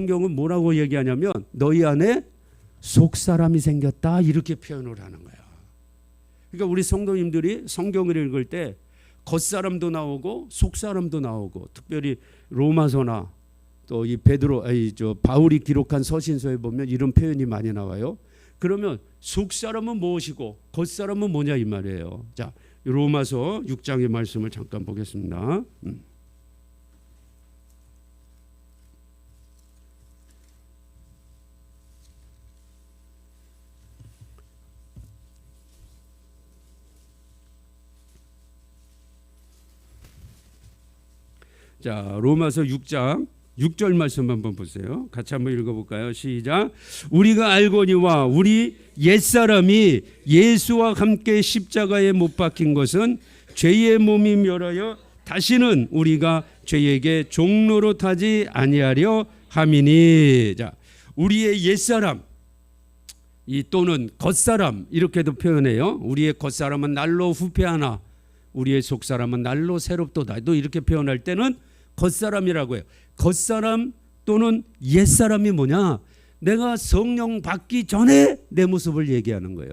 성경은 뭐라고 얘기하냐면 너희 안에 속 사람이 생겼다 이렇게 표현을 하는 거야. 그러니까 우리 성도님들이 성경을 읽을 때 겉사람도 나오고 속 사람도 나오고 특별히 로마서나 또 이 베드로 아니 저 바울이 기록한 서신서에 보면 이런 표현이 많이 나와요. 그러면 속 사람은 무엇이고 겉 사람은 뭐냐 이 말이에요. 자, 로마서 6장의 말씀을 잠깐 보겠습니다. 음. 자, 로마서 6장 6절 말씀 한번 보세요. 같이 한번 읽어 볼까요? 시작. 우리가 알거니와 우리 옛사람이 예수와 함께 십자가에 못 박힌 것은 죄의 몸이 멸하여 다시는 우리가 죄에게 종로로 타지 아니하려 함이니. 자, 우리의 옛사람 이 또는 겉사람 이렇게도 표현해요. 우리의 겉사람은 날로 후패하나 우리의 속사람은 날로 새롭도다. 또 이렇게 표현할 때는 겉사람이라고 해요. 겉사람 또는 옛사람이 뭐냐? 내가 성령 받기 전에 내 모습을 얘기하는 거예요.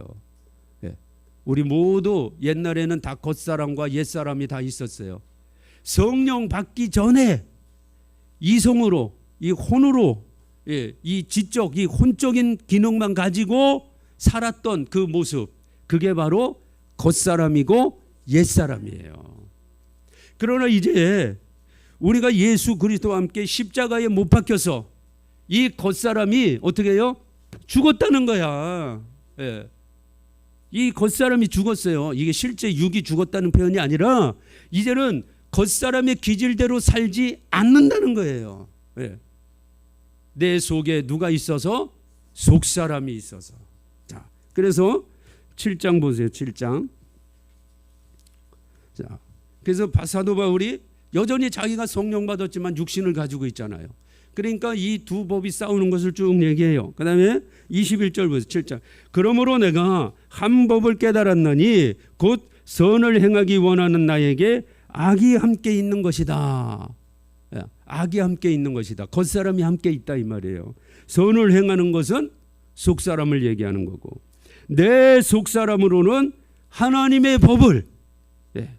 예. 우리 모두 옛날에는 다 겉사람과 옛사람이 다 있었어요. 성령 받기 전에 이성으로 이 혼으로 예, 이 지적 이 혼적인 기능만 가지고 살았던 그 모습 그게 바로 겉사람이고 옛사람이에요. 그러나 이제 우리가 예수 그리스도와 함께 십자가에 못 박혀서 이 겉사람이 어떻게 해요? 죽었다는 거야. 예. 이 겉사람이 죽었어요. 이게 실제 육이 죽었다는 표현이 아니라 이제는 겉사람의 기질대로 살지 않는다는 거예요. 예. 내 속에 누가 있어서 속사람이 있어서. 자, 그래서 7장 보세요. 7장. 자, 그래서 사도 바울이 여전히 자기가 성령 받았지만 육신을 가지고 있잖아요. 그러니까 이 두 법이 싸우는 것을 쭉 얘기해요. 그 다음에 21절 보세요. 7장. 그러므로 내가 한 법을 깨달았느니 곧 선을 행하기 원하는 나에게 악이 함께 있는 것이다. 예, 악이 함께 있는 것이다. 겉사람이 함께 있다 이 말이에요. 선을 행하는 것은 속사람을 얘기하는 거고 내 속사람으로는 하나님의 법을 예,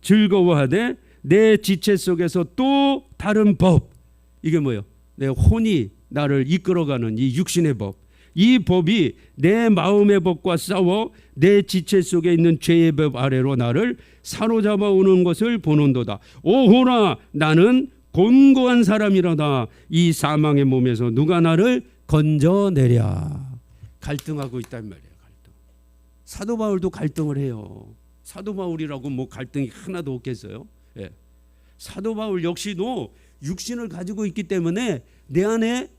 즐거워하되 내 지체 속에서 또 다른 법 이게 뭐예요? 내 혼이 나를 이끌어가는 이 육신의 법. 이 법이 내 마음의 법과 싸워 내 지체 속에 있는 죄의 법 아래로 나를 사로잡아 오는 것을 보는도다. 오호라 나는 곤고한 사람이로다. 이 사망의 몸에서 누가 나를 건져내랴. 갈등하고 있단 말이에요. 갈등. 사도 바울도 갈등을 해요. 사도 바울이라고 뭐 갈등이 하나도 없겠어요? 예. 사도 바울 역시도 육신을 가지고 있기 때문에 내 안에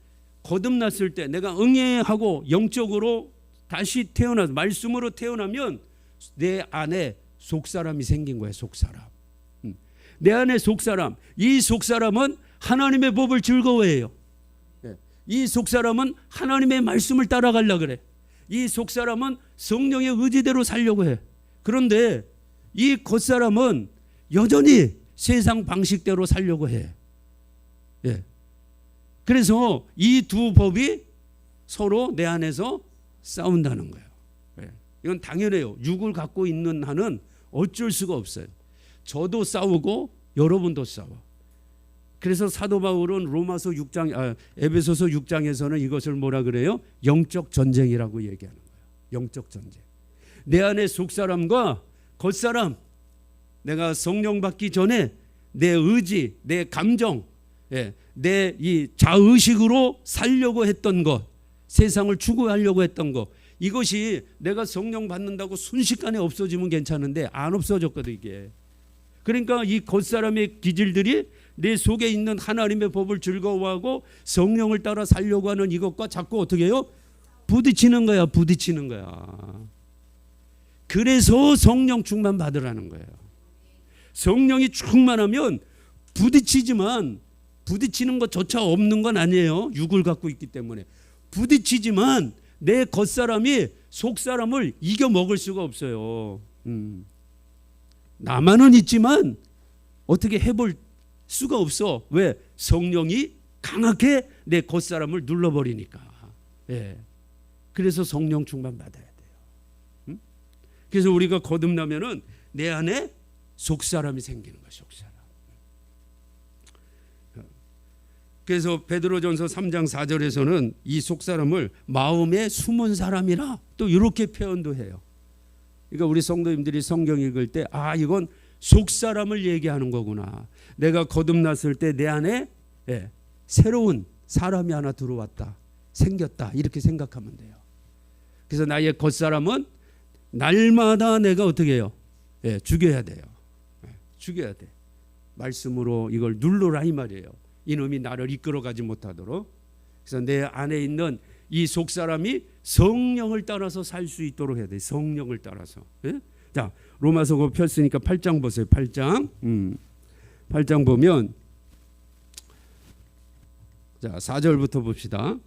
거듭났을 때 내가 응애하고 영적으로 다시 태어나 말씀으로 태어나면 내 안에 속사람이 생긴 거야 속사람. 음. 내 안에 속사람. 이 속사람은 하나님의 법을 즐거워해요. 예. 이 속사람은 하나님의 말씀을 따라가려 그래. 이 속사람은 성령의 의지대로 살려고 해. 그런데 이 겉사람은 여전히 세상 방식대로 살려고 해. 예. 그래서 이 두 법이 서로 내 안에서 싸운다는 거예요. 예. 이건 당연해요. 육을 갖고 있는 한은 어쩔 수가 없어요. 저도 싸우고 여러분도 싸워. 그래서 사도 바울은 로마서 6장 아, 에베소서 6장에서는 이것을 뭐라 그래요? 영적 전쟁이라고 얘기하는 거예요. 영적 전쟁. 내 안에 속 사람과 겉 사람 내가 성령 받기 전에 내 의지, 내 감정, 예, 내 이 자의식으로 살려고 했던 것, 세상을 추구하려고 했던 것, 이것이 내가 성령 받는다고 순식간에 없어지면 괜찮은데 안 없어졌거든 이게. 그러니까 이 겉사람의 기질들이 내 속에 있는 하나님의 법을 즐거워하고 성령을 따라 살려고 하는 이것과 자꾸 어떻게 해요? 부딪히는 거야, 부딪히는 거야. 그래서 성령 충만 받으라는 거예요. 성령이 충만하면 부딪히지만 부딪히는 것조차 없는 건 아니에요. 육을 갖고 있기 때문에 부딪히지만 내 겉사람이 속사람을 이겨 먹을 수가 없어요. 음. 나만은 있지만 어떻게 해볼 수가 없어. 왜? 성령이 강하게 내 겉사람을 눌러버리니까. 예. 그래서 성령 충만 받아야 돼요. 응? 그래서 우리가 거듭나면은 내 안에 속사람이 생기는 거야, 속사람. 그래서 베드로전서 3장 4절에서는 이 속사람을 마음에 숨은 사람이라 또 이렇게 표현도 해요. 그러니까 우리 성도님들이 성경 읽을 때 아 이건 속사람을 얘기하는 거구나. 내가 거듭났을 때 내 안에 예, 새로운 사람이 하나 들어왔다. 생겼다. 이렇게 생각하면 돼요. 그래서 나의 겉사람은 날마다 내가 어떻게 해요? 예, 죽여야 돼요. 예, 죽여야 돼. 말씀으로 이걸 눌러라 이 말이에요. 이놈이 나를 이끌어가지 못하도록. 그래서 내 안에 있는 이 속 사람이 성령을 따라서 살 수 있도록 해야 돼. 성령을 따라서. 예? 자, 로마서고 폈으니까 8장 보세요. 8장. 음. 8장 보면 자, 4절부터 봅시다.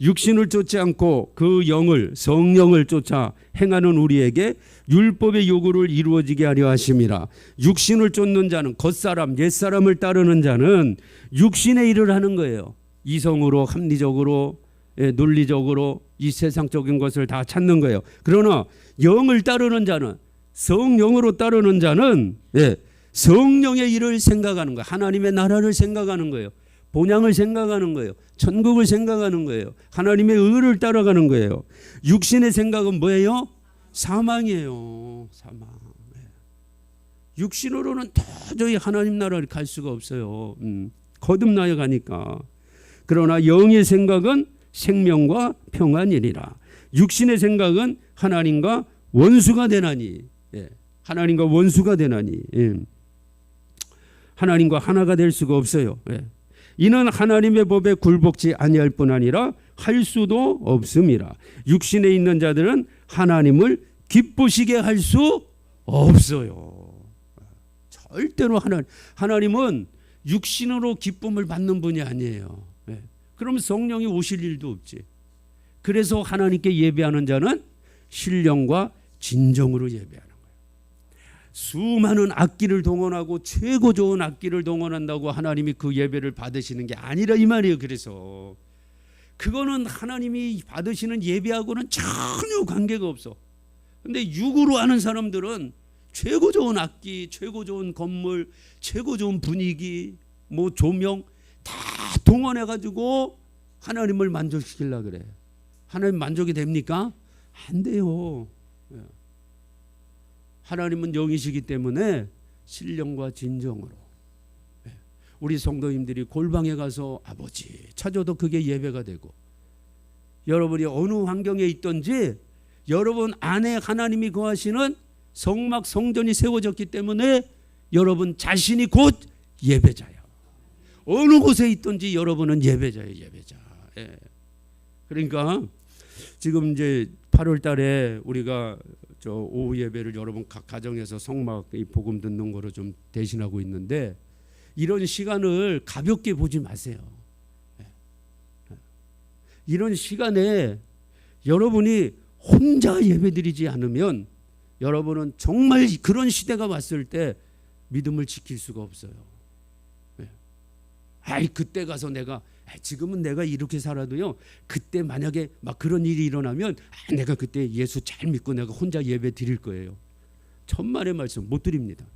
육신을 쫓지 않고 그 영을 성령을 쫓아 행하는 우리에게 율법의 요구를 이루어지게 하려 하심이라. 육신을 쫓는 자는 겉사람 옛사람을 따르는 자는 육신의 일을 하는 거예요. 이성으로 합리적으로 예, 논리적으로 이 세상적인 것을 다 찾는 거예요. 그러나 영을 따르는 자는 성령으로 따르는 자는 예, 성령의 일을 생각하는 거예요. 하나님의 나라를 생각하는 거예요 본향을 생각하는 거예요. 천국을 생각하는 거예요. 하나님의 의를 따라가는 거예요. 육신의 생각은 뭐예요? 사망이에요. 사망. 네. 육신으로는 도저히 하나님 나라를 갈 수가 없어요. 음, 거듭나여 가니까. 그러나 영의 생각은 생명과 평안이니라. 육신의 생각은 하나님과 원수가 되나니. 예. 하나님과 원수가 되나니. 예. 하나님과 하나가 될 수가 없어요. 예. 이는 하나님의 법에 굴복지 아니할 뿐 아니라 할 수도 없음이라. 육신에 있는 자들은 하나님을 기쁘시게 할 수 없어요. 절대로 하나님 하나님은 육신으로 기쁨을 받는 분이 아니에요. 네. 그럼 성령이 오실 일도 없지. 그래서 하나님께 예배하는 자는 신령과 진정으로 거예요. 수많은 악기를 동원하고 최고 좋은 악기를 동원한다고 하나님이 그 예배를 받으시는 게 아니라 이 말이에요. 그래서 그거는 하나님이 받으시는 예배하고는 전혀 관계가 없어. 근데 육으로 하는 사람들은 최고 좋은 악기, 최고 좋은 건물, 최고 좋은 분위기, 뭐 조명 다 동원해 가지고 하나님을 만족시키려 그래. 하나님 만족이 됩니까? 안 돼요. 하나님은 영이시기 때문에 신령과 진정으로 예. 우리 성도님들이 골방에 가서 아버지 찾아도 그게 예배가 되고 여러분이 어느 환경에 있든지 여러분 안에 하나님이 거하시는 성막 성전이 세워졌기 때문에 여러분 자신이 곧 예배자예요. 어느 곳에 있든지 여러분은 예배자예요, 예배자. 예. 그러니까 지금 이제 8월 달에 우리가 저 오후 예배를 여러분 각 가정에서 성막 이 복음 듣는 거로 좀 대신하고 있는데 이런 시간을 가볍게 보지 마세요. 예. 이런 시간에 여러분이 혼자 예배드리지 않으면 여러분은 정말 그런 시대가 왔을 때 믿음을 지킬 수가 없어요. 예. 아이 그때 가서 내가 지금은 내가 이렇게 살아도요. 그때 만약에 막 그런 일이 일어나면 아, 내가 그때 예수 잘 믿고 내가 혼자 예배 드릴 거예요. 천만의 말씀 못 드립니다.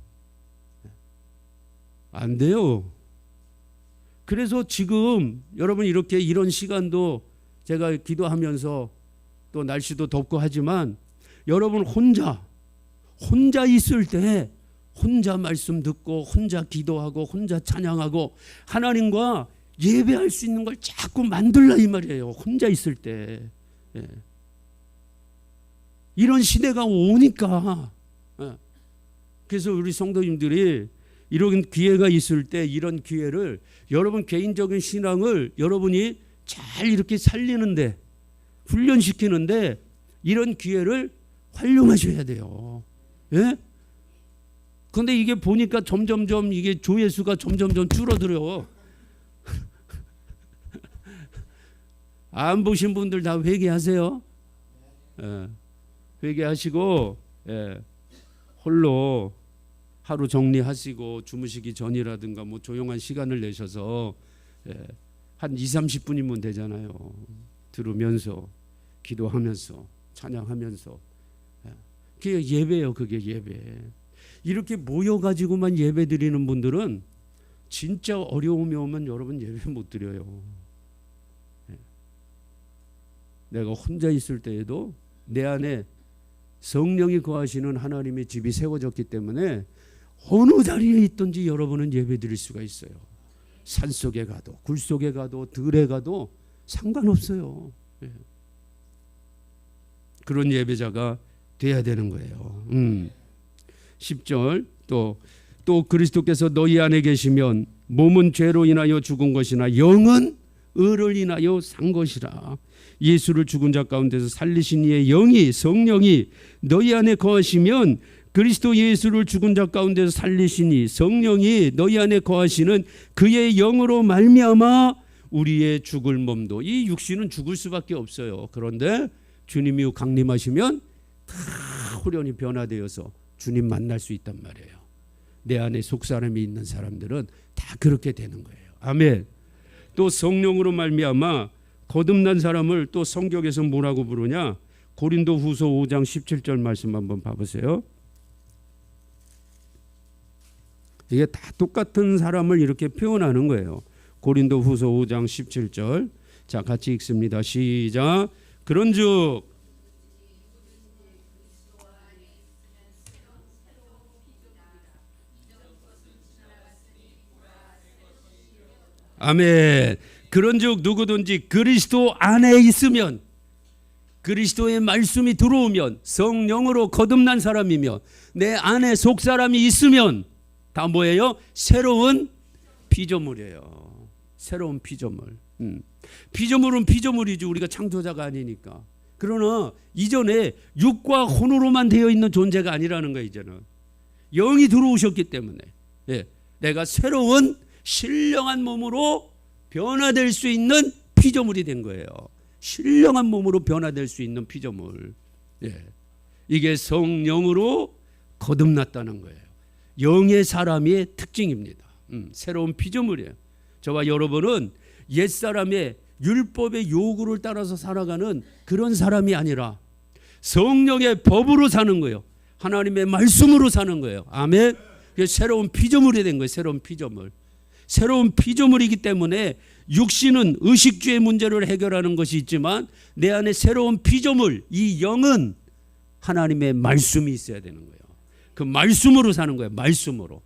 안 돼요. 그래서 지금 여러분 이렇게 이런 시간도 제가 기도하면서 또 날씨도 덥고 하지만 여러분 혼자 혼자 있을 때 혼자 말씀 듣고 혼자 기도하고 혼자 찬양하고 하나님과 예배할 수 있는 걸 자꾸 만들라 이 말이에요. 혼자 있을 때. 예. 이런 시대가 오니까. 예. 그래서 우리 성도님들이 이런 기회가 있을 때 이런 기회를 여러분 개인적인 신앙을 여러분이 잘 이렇게 살리는데 훈련시키는데 이런 기회를 활용하셔야 돼요. 예? 근데 이게 보니까 점점점 이게 조회수가 점점점 줄어들어요. 안 보신 분들 다 회개하세요. 예, 회개하시고 예, 홀로 하루 정리하시고 주무시기 전이라든가 뭐 조용한 시간을 내셔서 예, 한 2, 30분이면 되잖아요. 들으면서 기도하면서 찬양하면서 예. 그게 예배예요. 그게 예배. 이렇게 모여 가지고만 예배 드리는 분들은 진짜 어려움이 오면 여러분 예배 못 드려요. 예. 내가 혼자 있을 때에도 내 안에 성령이 거하시는 하나님의 집이 세워졌기 때문에 어느 자리에 있든지 여러분은 예배 드릴 수가 있어요. 산 속에 가도 굴 속에 가도 들에 가도 상관없어요. 예. 그런 예배자가 돼야 되는 거예요. 음. 10절 또, 또 그리스도께서 너희 안에 계시면 몸은 죄로 인하여 죽은 것이나 영은 의를 인하여 산 것이라. 예수를 죽은 자 가운데서 살리신 이의 영이 성령이 너희 안에 거하시면 그리스도 예수를 죽은 자 가운데서 살리시니 성령이 너희 안에 거하시는 그의 영으로 말미암아 우리의 죽을 몸도 이 육신은 죽을 수밖에 없어요. 그런데 주님이 강림하시면 다 후련히 변화되어서 주님 만날 수 있단 말이에요. 내 안에 속사람이 있는 사람들은 다 그렇게 되는 거예요. 아멘. 또 성령으로 말미암아 거듭난 사람을 또 성경에서 뭐라고 부르냐? 고린도 후서 5장 17절 말씀 한번 봐보세요. 이게 다 똑같은 사람을 이렇게 표현하는 거예요. 고린도 후서 5장 17절. 자, 같이 읽습니다. 시작. 그런 즉 아멘. 그런즉 누구든지 그리스도 안에 있으면 그리스도의 말씀이 들어오면 성령으로 거듭난 사람이며 내 안에 속 사람이 있으면 다 뭐예요? 새로운 피조물이에요. 새로운 피조물. 음. 피조물은 피조물이지 우리가 창조자가 아니니까. 그러나 이전에 육과 혼으로만 되어 있는 존재가 아니라는 거예요. 이제는 영이 들어오셨기 때문에 예, 내가 새로운 신령한 몸으로 변화될 수 있는 피조물이 된 거예요. 신령한 몸으로 변화될 수 있는 피조물. 예. 이게 성령으로 거듭났다는 거예요. 영의 사람의 특징입니다. 음, 새로운 피조물이에요. 저와 여러분은 옛 사람의 율법의 요구를 따라서 살아가는 그런 사람이 아니라 성령의 법으로 사는 거예요. 하나님의 말씀으로 사는 거예요. 아멘. 새로운 피조물이 된 거예요. 새로운 피조물. 새로운 피조물이기 때문에 육신은 의식주의 문제를 해결하는 것이 있지만 내 안에 새로운 피조물 이 영은 하나님의 말씀이 있어야 되는 거예요. 그 말씀으로 사는 거예요. 말씀으로.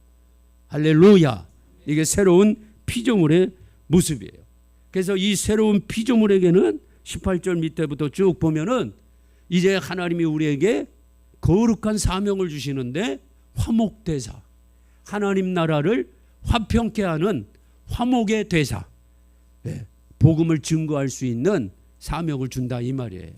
할렐루야. 이게 새로운 피조물의 모습이에요. 그래서 이 새로운 피조물에게는 18절 밑에부터 쭉 보면은 이제 하나님이 우리에게 거룩한 사명을 주시는데 화목대사. 하나님 나라를 화평케 하는 화목의 대사. 예, 복음을 증거할 수 있는 사명을 준다 이 말이에요.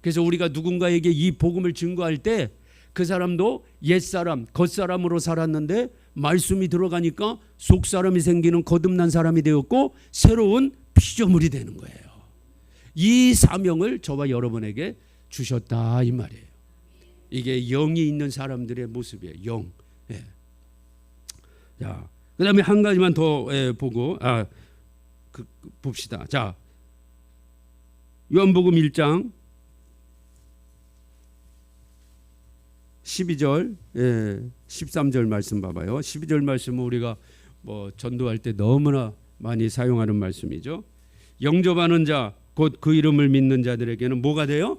그래서 우리가 누군가에게 이 복음을 증거할 때 그 사람도 옛사람, 겉사람으로 살았는데 말씀이 들어가니까 속사람이 생기는 거듭난 사람이 되었고 새로운 피조물이 되는 거예요. 이 사명을 저와 여러분에게 주셨다 이 말이에요. 이게 영이 있는 사람들의 모습이에요. 영. 예. 자, 그다음에 한 가지만 더 예, 보고 아 그, 그, 봅시다. 자, 요한복음 1장 12절, 예, 13절 말씀 봐봐요. 12절 말씀은 우리가 뭐 전도할 때 너무나 많이 사용하는 말씀이죠. 영접하는 자, 곧 그 이름을 믿는 자들에게는 뭐가 돼요?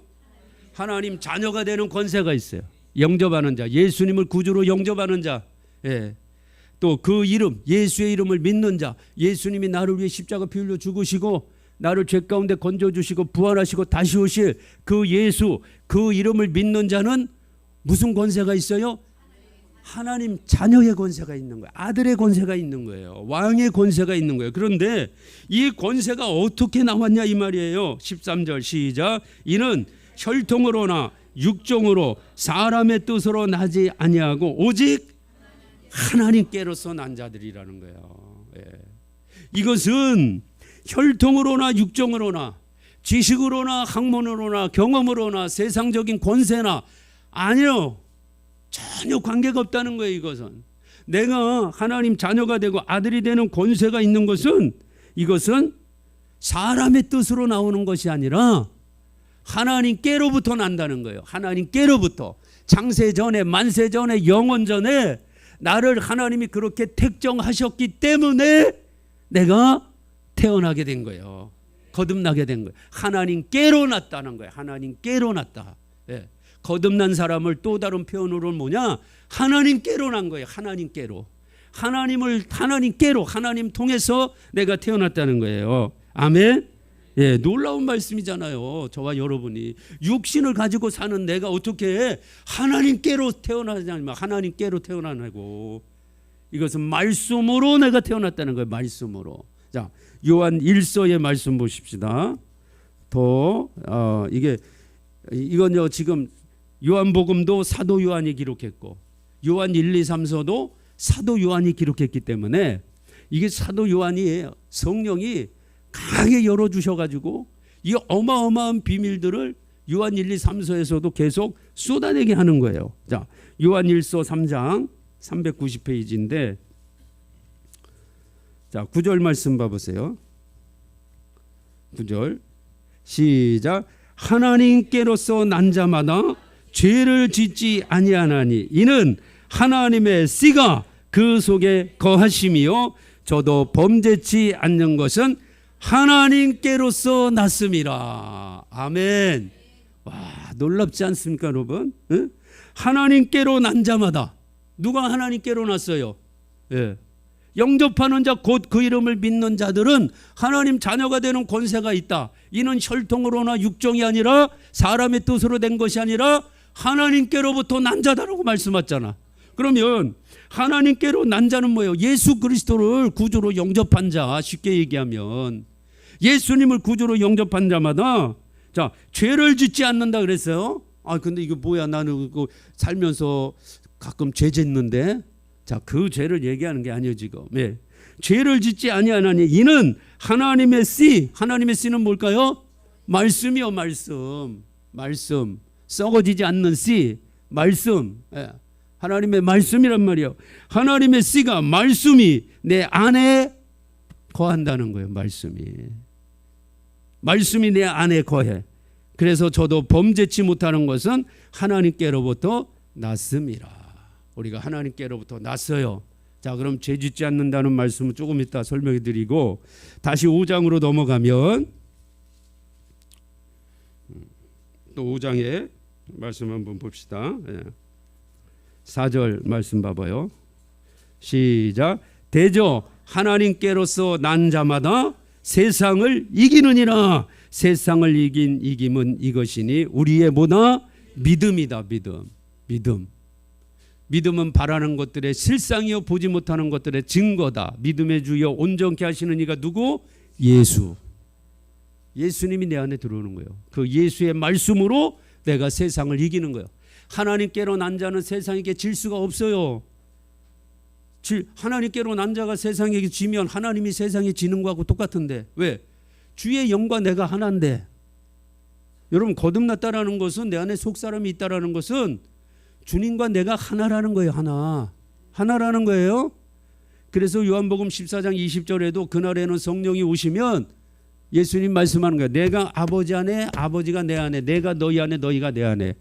하나님 자녀가 되는 권세가 있어요. 영접하는 자, 예수님을 구주로 영접하는 자, 예. 또 그 이름, 예수의 이름을 믿는 자, 예수님이 나를 위해 십자가 피 흘려 죽으시고 나를 죄 가운데 건져 주시고 부활하시고 다시 오실 그 예수, 그 이름을 믿는 자는 무슨 권세가 있어요? 하나님 자녀의 권세가 있는 거예요. 아들의 권세가 있는 거예요. 왕의 권세가 있는 거예요. 그런데 이 권세가 어떻게 나왔냐 이 말이에요. 13절 시작. 이는 혈통으로나 육종으로 사람의 뜻으로 나지 아니하고 오직 하나님께로서 난 자들이라는 거예요. 예. 이것은 혈통으로나 육종으로나 지식으로나 학문으로나 경험으로나 세상적인 권세나 아니요. 전혀 관계가 없다는 거예요, 이것은. 내가 하나님 자녀가 되고 아들이 되는 권세가 있는 것은 이것은 사람의 뜻으로 나오는 것이 아니라 하나님께로부터 난다는 거예요. 하나님께로부터 장세 전에 만세 전에 영원 전에 나를 하나님이 그렇게 택정하셨기 때문에 내가 태어나게 된 거예요. 거듭나게 된 거예요. 하나님께로 났다는 거예요. 하나님께로 났다. 예. 거듭난 사람을 또 다른 표현으로는 뭐냐? 하나님께로 난 거예요. 하나님께로. 하나님을 하나님께로 하나님 통해서 내가 태어났다는 거예요. 아멘. 예, 놀라운 말씀이잖아요. 저와 여러분이 육신을 가지고 사는 내가 어떻게 하나님께로 태어나냐면 하나님께로 태어나고 이것은 말씀으로 내가 태어났다는 거예요. 말씀으로. 자, 요한 1서의 말씀 보십시다. 더 어, 이게 이건요 지금 요한복음도 사도 요한이 기록했고 요한 1, 2, 3서도 사도 요한이 기록했기 때문에 이게 사도 요한이 성령이 강하게 열어 주셔 가지고 이 어마어마한 비밀들을 요한 1, 2, 3서에서도 계속 쏟아내게 하는 거예요. 자, 요한 1서 3장 390페이지인데 자, 9절 말씀 봐 보세요. 9절 시작 하나님께로서 난 자마다 죄를 짓지 아니하나니 이는 하나님의 씨가 그 속에 거하심이요 저도 범죄치 않는 것은 하나님께로서 났음이라 아멘 와 놀랍지 않습니까 여러분 응? 하나님께로 난 자마다 누가 하나님께로 났어요 예. 영접하는 자 곧 그 이름을 믿는 자들은 하나님 자녀가 되는 권세가 있다. 이는 혈통으로나 육정이 아니라 사람의 뜻으로 된 것이 아니라 하나님께로부터 난 자다라고 말씀하잖아. 그러면 하나님께로 난 자는 뭐예요? 예수 그리스도를 구주로 영접한 자 쉽게 얘기하면 예수님을 구주로 영접한 자마다 자 죄를 짓지 않는다 그랬어요. 아 근데 이거 뭐야 나는 그 살면서 가끔 죄 짓는데 자, 그 죄를 얘기하는 게 아니에요, 지금. 예. 죄를 짓지 아니하나니 이는 하나님의 씨, 하나님의 씨는 뭘까요? 말씀이요, 말씀. 말씀. 썩어지지 않는 씨, 말씀. 예. 하나님의 말씀이란 말이요. 하나님의 씨가 말씀이 내 안에 거한다는 거예요, 말씀이. 말씀이 내 안에 거해. 그래서 저도 범죄치 못하는 것은 하나님께로부터 났습니다. 우리가 하나님께로부터 났어요. 자, 그럼 죄 짓지 않는다는 말씀을 조금 이따 설명해 드리고 다시 5장으로 넘어가면 또 5장의 말씀 한번 봅시다. 예. 4절 말씀 봐봐요. 시작. 대저 하나님께로서 난 자마다 세상을 이기느니라. 세상을 이긴 이김은 이것이니 우리의 뭐다 믿음이다. 믿음. 믿음. 믿음은 바라는 것들의 실상이요 보지 못하는 것들의 증거다. 믿음의 주여 온전케 하시는 이가 누구? 예수. 예수님이 내 안에 들어오는 거예요. 그 예수의 말씀으로 내가 세상을 이기는 거예요. 하나님께로 난 자는 세상에게 질 수가 없어요. 질, 하나님께로 난 자가 세상에게 지면 하나님이 세상에 지는 거하고 똑같은데 왜? 주의 영과 내가 하나인데 여러분 거듭났다라는 것은 내 안에 속 사람이 있다라는 것은 주님과 내가 하나라는 거예요. 하나. 하나라는 거예요. 그래서 요한복음 14장 20절에도 그날에는 성령이 오시면 예수님 말씀하는 거예요. 내가 아버지 안에 아버지가 내 안에 내가 너희 안에 너희가 내 안에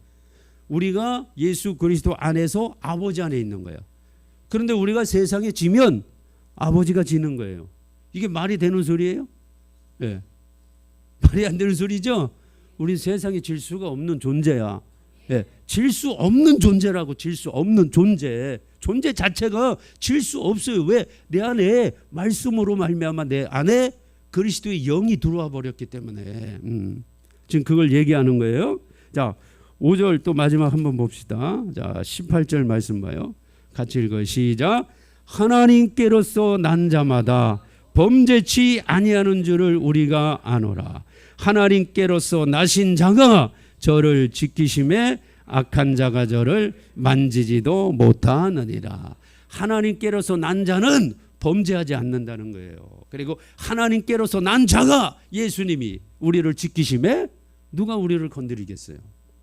우리가 예수 그리스도 안에서 아버지 안에 있는 거예요. 그런데 우리가 세상에 지면 아버지가 지는 거예요. 이게 말이 되는 소리예요? 예. 네. 말이 안 되는 소리죠? 우린 세상에 질 수가 없는 존재야. 예, 질수 없는 존재라고 질 수 없는 존재. 존재 자체가 질 수 없어요. 왜? 내 안에 말씀으로 말미암아 내 안에 그리스도의 영이 들어와 버렸기 때문에. 음. 지금 그걸 얘기하는 거예요. 자, 5절 또 마지막 한번 봅시다. 자, 18절 말씀 봐요. 같이 읽어요. 시작. 하나님께로서 난 자마다 범죄치 아니하는 줄을 우리가 아노라. 하나님께로서 나신 자가 저를 지키심에 악한 자가 저를 만지지도 못하느니라. 하나님께로서 난 자는 범죄하지 않는다는 거예요. 그리고 하나님께로서 난 자가 예수님이 우리를 지키심에 누가 우리를 건드리겠어요?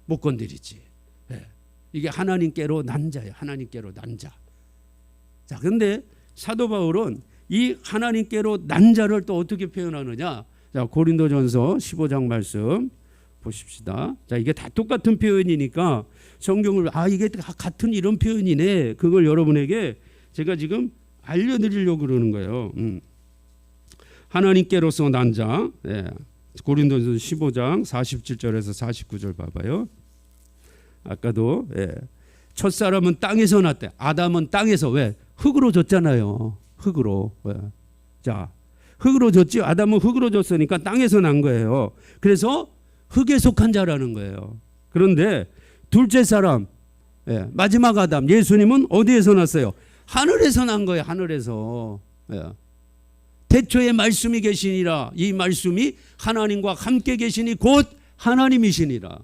못 건드리지. 네. 이게 하나님께로 난 자예요. 하나님께로 난 자. 자, 근데 사도 바울은 이 하나님께로 난 자를 또 어떻게 표현하느냐? 자, 고린도전서 15장 말씀 보십시다. 자, 이게 다 똑같은 표현이니까 성경을 아 이게 다 같은 이런 표현이네. 그걸 여러분에게 제가 지금 알려 드리려고 그러는 거예요. 음. 하나님께로서 난 자. 예. 고린도전서 15장 47절에서 49절 봐봐요. 아까도 예. 첫 사람은 땅에서 났대. 아담은 땅에서 왜 흙으로 졌잖아요. 흙으로. 왜? 자, 흙으로 졌지. 아담은 흙으로 졌으니까 땅에서 난 거예요. 그래서 흙에 속한 자라는 거예요. 그런데 둘째 사람, 예, 마지막 아담, 예수님은 어디에서 났어요? 하늘에서 난 거예요. 하늘에서. 예. 태초에 말씀이 계시니라. 이 말씀이 하나님과 함께 계시니 곧 하나님이시니라.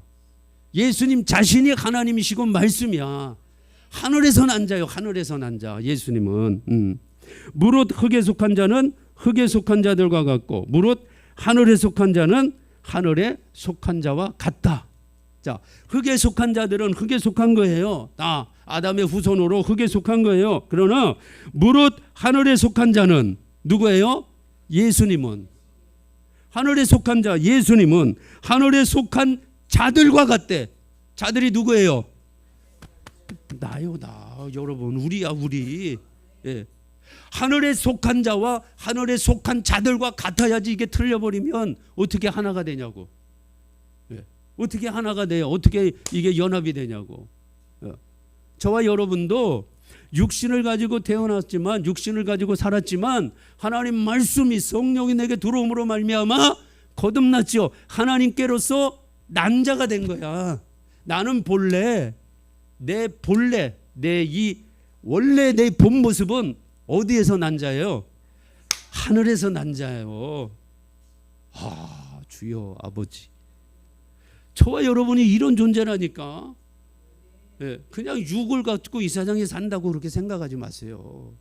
예수님 자신이 하나님이시고 말씀이야. 자요. 하늘에서 난 자. 예수님은 음. 무릇 흙에 속한 자는 흙에 속한 자들과 같고 무릇 하늘에 속한 자는 하늘에 속한 자와 같다. 자, 흙에 속한 자들은 흙에 속한 거예요. 다 아담의 후손으로 흙에 속한 거예요. 그러나 무릇 하늘에 속한 자는 누구예요? 예수님은 하늘에 속한 자 예수님은 하늘에 속한 자들과 같대. 자들이 누구예요? 나요, 나. 여러분, 우리야, 우리. 예. 하늘에 속한 자와 하늘에 속한 자들과 같아야지 이게 틀려버리면 어떻게 하나가 되냐고. 예. 어떻게 하나가 돼요? 어떻게 이게 연합이 되냐고. 예. 저와 여러분도 육신을 가지고 태어났지만 육신을 가지고 살았지만 하나님 말씀이 성령이 내게 들어옴으로 말미암아 거듭났죠. 하나님께로서 난 자가 된 거야. 나는 본래 내 본래 내 이 원래 내 본 모습은 어디에서 난 자예요? 하늘에서 난 자예요. 아, 주여 아버지. 저와 여러분이 이런 존재라니까. 예, 그냥 육을 갖고 이 세상에 산다고 그렇게 생각하지 마세요.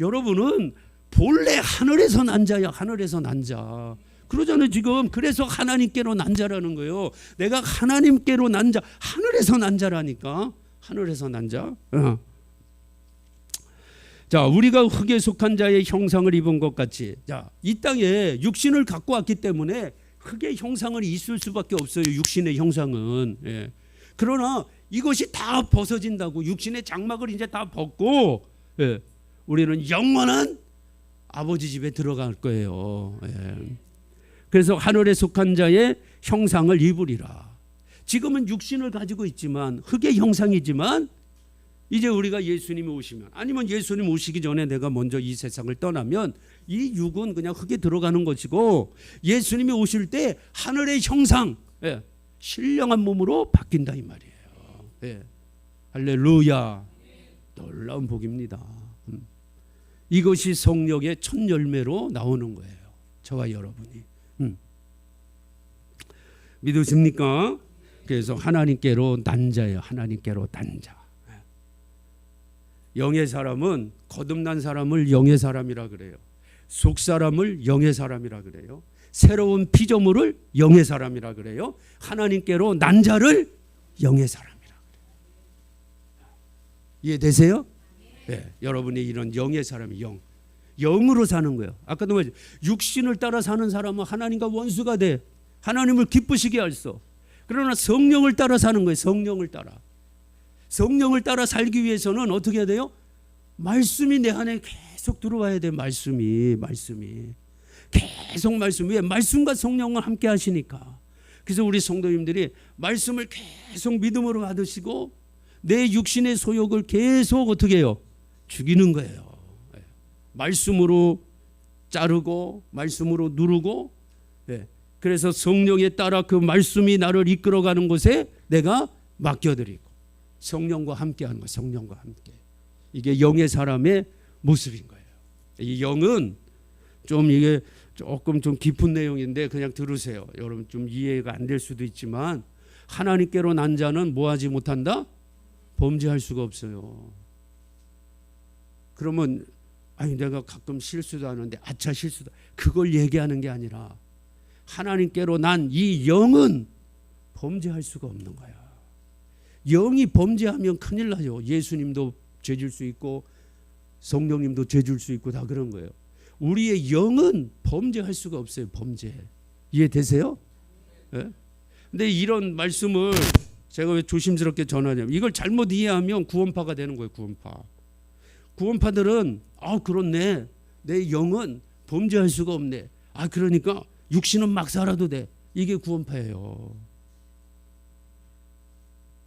여러분은 본래 하늘에서 난 자야, 하늘에서 난 자. 그러잖아요, 지금. 그래서 하나님께로 난 자라는 거예요. 내가 하나님께로 난 자, 하늘에서 난 자라니까. 하늘에서 난 자. 어. 자, 우리가 흙에 속한 자의 형상을 입은 것 같이. 자, 이 땅에 육신을 갖고 왔기 때문에 흙의 형상은 있을 수밖에 없어요. 육신의 형상은. 예. 그러나 이것이 다 벗어진다고 육신의 장막을 이제 다 벗고 예. 우리는 영원한 아버지 집에 들어갈 거예요. 예. 그래서 하늘에 속한 자의 형상을 입으리라. 지금은 육신을 가지고 있지만 흙의 형상이지만 이제 우리가 예수님이 오시면 아니면 예수님 오시기 전에 내가 먼저 이 세상을 떠나면 이 육은 그냥 흙에 들어가는 것이고 예수님이 오실 때 하늘의 형상 예, 신령한 몸으로 바뀐다 이 말이에요. 예. 할렐루야. 놀라운 복입니다. 음. 이것이 성령의 첫 열매로 나오는 거예요. 저와 여러분이. 음. 믿으십니까? 그래서 하나님께로 난자예요. 하나님께로 난자. 영의 사람은 거듭난 사람을 영의 사람이라 그래요. 속 사람을 영의 사람이라 그래요. 새로운 피조물을 영의 사람이라 그래요. 하나님께로 난 자를 영의 사람이라 그래요. 이해되세요? 네, 여러분이 이런 영의 사람이 영. 영으로 사는 거예요. 아까도 말했죠. 육신을 따라 사는 사람은 하나님과 원수가 돼. 하나님을 기쁘시게 할 수. 그러나 성령을 따라 사는 거예요. 성령을 따라. 성령을 따라 살기 위해서는 어떻게 해야 돼요? 말씀이 내 안에 계속 들어와야 돼. 말씀이, 말씀이. 계속 말씀. 왜? 말씀과 성령을 함께 하시니까. 그래서 우리 성도님들이 말씀을 계속 믿음으로 받으시고 내 육신의 소욕을 계속 어떻게 해요? 죽이는 거예요. 예. 말씀으로 자르고 말씀으로 누르고 예. 그래서 성령에 따라 그 말씀이 나를 이끌어가는 곳에 내가 맡겨드리고 성령과 함께하는 거, 성령과 함께 이게 영의 사람의 모습인 거예요. 이 영은 좀 이게 조금 좀 깊은 내용인데 그냥 들으세요. 여러분 좀 이해가 안 될 수도 있지만 하나님께로 난 자는 뭐하지 못한다? 범죄할 수가 없어요. 그러면 아니 내가 가끔 실수도 하는데 아차 실수다. 그걸 얘기하는 게 아니라 하나님께로 난 이 영은 범죄할 수가 없는 거야. 영이 범죄하면 큰일 나요. 예수님도 죄질 수 있고 성령님도 죄질 수 있고 다 그런 거예요. 우리의 영은 범죄할 수가 없어요. 범죄. 이해되세요? 예? 근데 이런 말씀을 제가 왜 조심스럽게 전하냐면 이걸 잘못 이해하면 구원파가 되는 거예요. 구원파. 구원파들은 아 그렇네. 내 영은 범죄할 수가 없네. 아 그러니까 육신은 막 살아도 돼. 이게 구원파예요.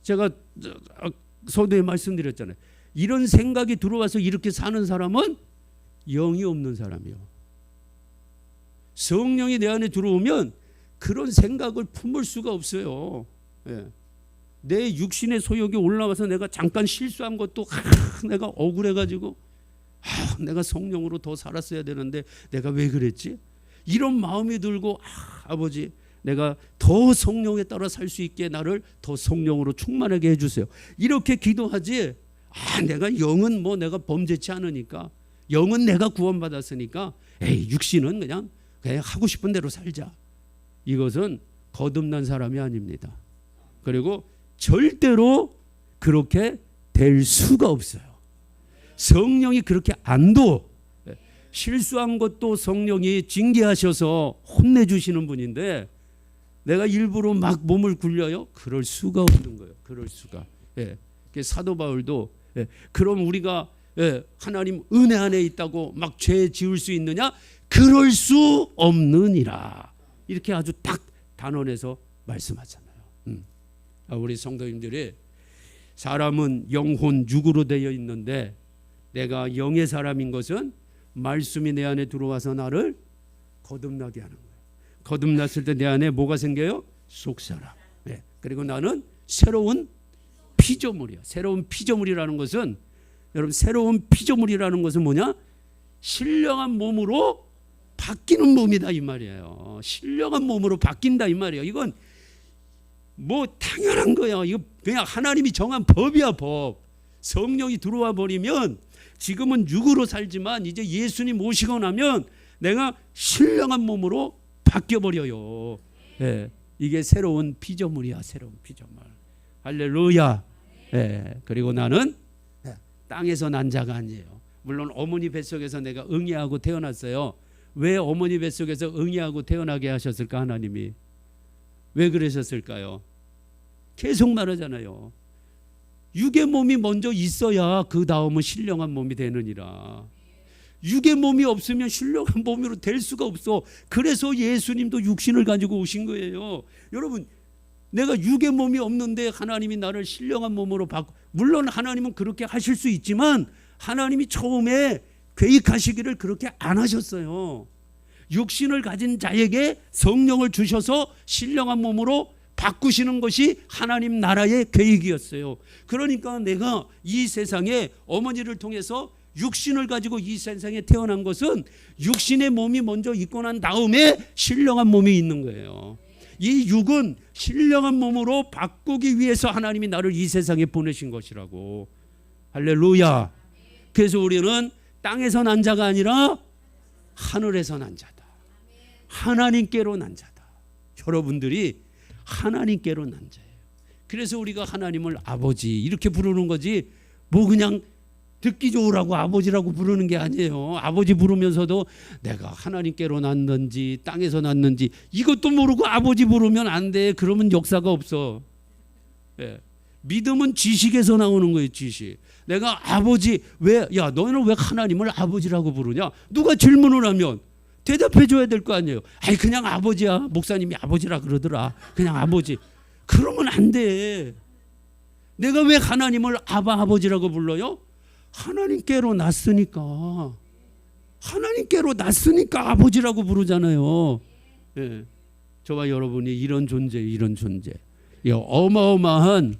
제가 서두에 말씀드렸잖아요. 이런 생각이 들어와서 이렇게 사는 사람은 영이 없는 사람이요. 성령이 내 안에 들어오면 그런 생각을 품을 수가 없어요. 예. 내 육신의 소욕이 올라와서 내가 잠깐 실수한 것도 하, 내가 억울해가지고 아, 내가 성령으로 더 살았어야 되는데 내가 왜 그랬지? 이런 마음이 들고 아, 아버지 내가 더 성령에 따라 살 수 있게 나를 더 성령으로 충만하게 해주세요. 이렇게 기도하지. 아 내가 영은 뭐 내가 범죄치 않으니까 영은 내가 구원받았으니까 에이 육신은 그냥 그냥 하고 싶은 대로 살자. 이것은 거듭난 사람이 아닙니다. 그리고 절대로 그렇게 될 수가 없어요. 성령이 그렇게 안 둬. 실수한 것도 성령이 징계하셔서 혼내주시는 분인데 내가 일부러 막 몸을 굴려요? 그럴 수가 없는 거예요. 그럴 수가. 예. 사도 바울도 예. 그럼 우리가 예. 하나님 은혜 안에 있다고 막 죄 지을 수 있느냐? 그럴 수 없느니라. 이렇게 아주 딱 단언해서 말씀하잖아요. 음. 아, 우리 성도님들이 사람은 영혼 육으로 되어 있는데 내가 영의 사람인 것은 말씀이 내 안에 들어와서 나를 거듭나게 하는 거예요. 거듭났을 때 내 안에 뭐가 생겨요? 속사람. 네. 그리고 나는 새로운 피조물이야. 새로운 피조물이라는 것은 여러분 새로운 피조물이라는 것은 뭐냐? 신령한 몸으로 바뀌는 몸이다 이 말이에요. 신령한 몸으로 바뀐다 이 말이에요. 이건 뭐 당연한 거야. 이거 그냥 하나님이 정한 법이야 법. 성령이 들어와 버리면 지금은 육으로 살지만 이제 예수님 오시고 나면 내가 신령한 몸으로 바뀌어 버려요. 예. 이게 새로운 피조물이야, 새로운 피조물. 할렐루야. 예. 그리고 나는 예, 땅에서 난 자가 아니에요. 물론 어머니 뱃속에서 내가 응애하고 태어났어요. 왜 어머니 뱃속에서 응애하고 태어나게 하셨을까 하나님이? 왜 그러셨을까요? 계속 말하잖아요. 육의 몸이 먼저 있어야 그 다음은 신령한 몸이 되느니라. 육의 몸이 없으면 신령한 몸으로 될 수가 없어. 그래서 예수님도 육신을 가지고 오신 거예요. 여러분, 내가 육의 몸이 없는데 하나님이 나를 신령한 몸으로 바꾸. 물론 하나님은 그렇게 하실 수 있지만 하나님이 처음에 계획하시기를 그렇게 안 하셨어요. 육신을 가진 자에게 성령을 주셔서 신령한 몸으로 바꾸시는 것이 하나님 나라의 계획이었어요. 그러니까 내가 이 세상에 어머니를 통해서 육신을 가지고 이 세상에 태어난 것은 육신의 몸이 먼저 있고 난 다음에 신령한 몸이 있는 거예요. 이 육은 신령한 몸으로 바꾸기 위해서 하나님이 나를 이 세상에 보내신 것이라고. 할렐루야. 그래서 우리는 땅에서 난 자가 아니라 하늘에서 난 자다. 하나님께로 난 자다. 여러분들이 하나님께로 난 자예요. 그래서 우리가 하나님을 아버지 이렇게 부르는 거지 뭐 그냥 듣기 좋으라고 아버지라고 부르는 게 아니에요. 아버지 부르면서도 내가 하나님께로 났는지 땅에서 났는지 이것도 모르고 아버지 부르면 안 돼. 그러면 역사가 없어. 예. 믿음은 지식에서 나오는 거예요. 지식. 내가 아버지 왜 야 너는 왜 하나님을 아버지라고 부르냐? 누가 질문을 하면 대답해 줘야 될 거 아니에요. 아니 그냥 아버지야. 목사님이 아버지라 그러더라. 그냥 아버지. 그러면 안 돼. 내가 왜 하나님을 아바 아버지라고 불러요? 하나님께로 났으니까. 하나님께로 났으니까 아버지라고 부르잖아요. 예. 저와 여러분이 이런 존재, 이런 존재. 이 어마어마한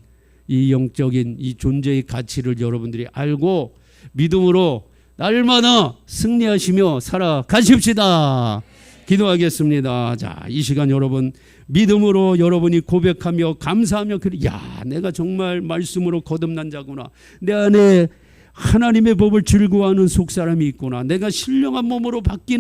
이 영적인 이 존재의 가치를 여러분들이 알고 믿음으로 날마다 승리하시며 살아가십시다. 기도하겠습니다. 자, 이 시간 여러분 믿음으로 여러분이 고백하며 감사하며 그래 야, 내가 정말 말씀으로 거듭난 자구나. 내 안에 하나님의 법을 즐거워하는 속사람이 있구나. 내가 신령한 몸으로 바뀌는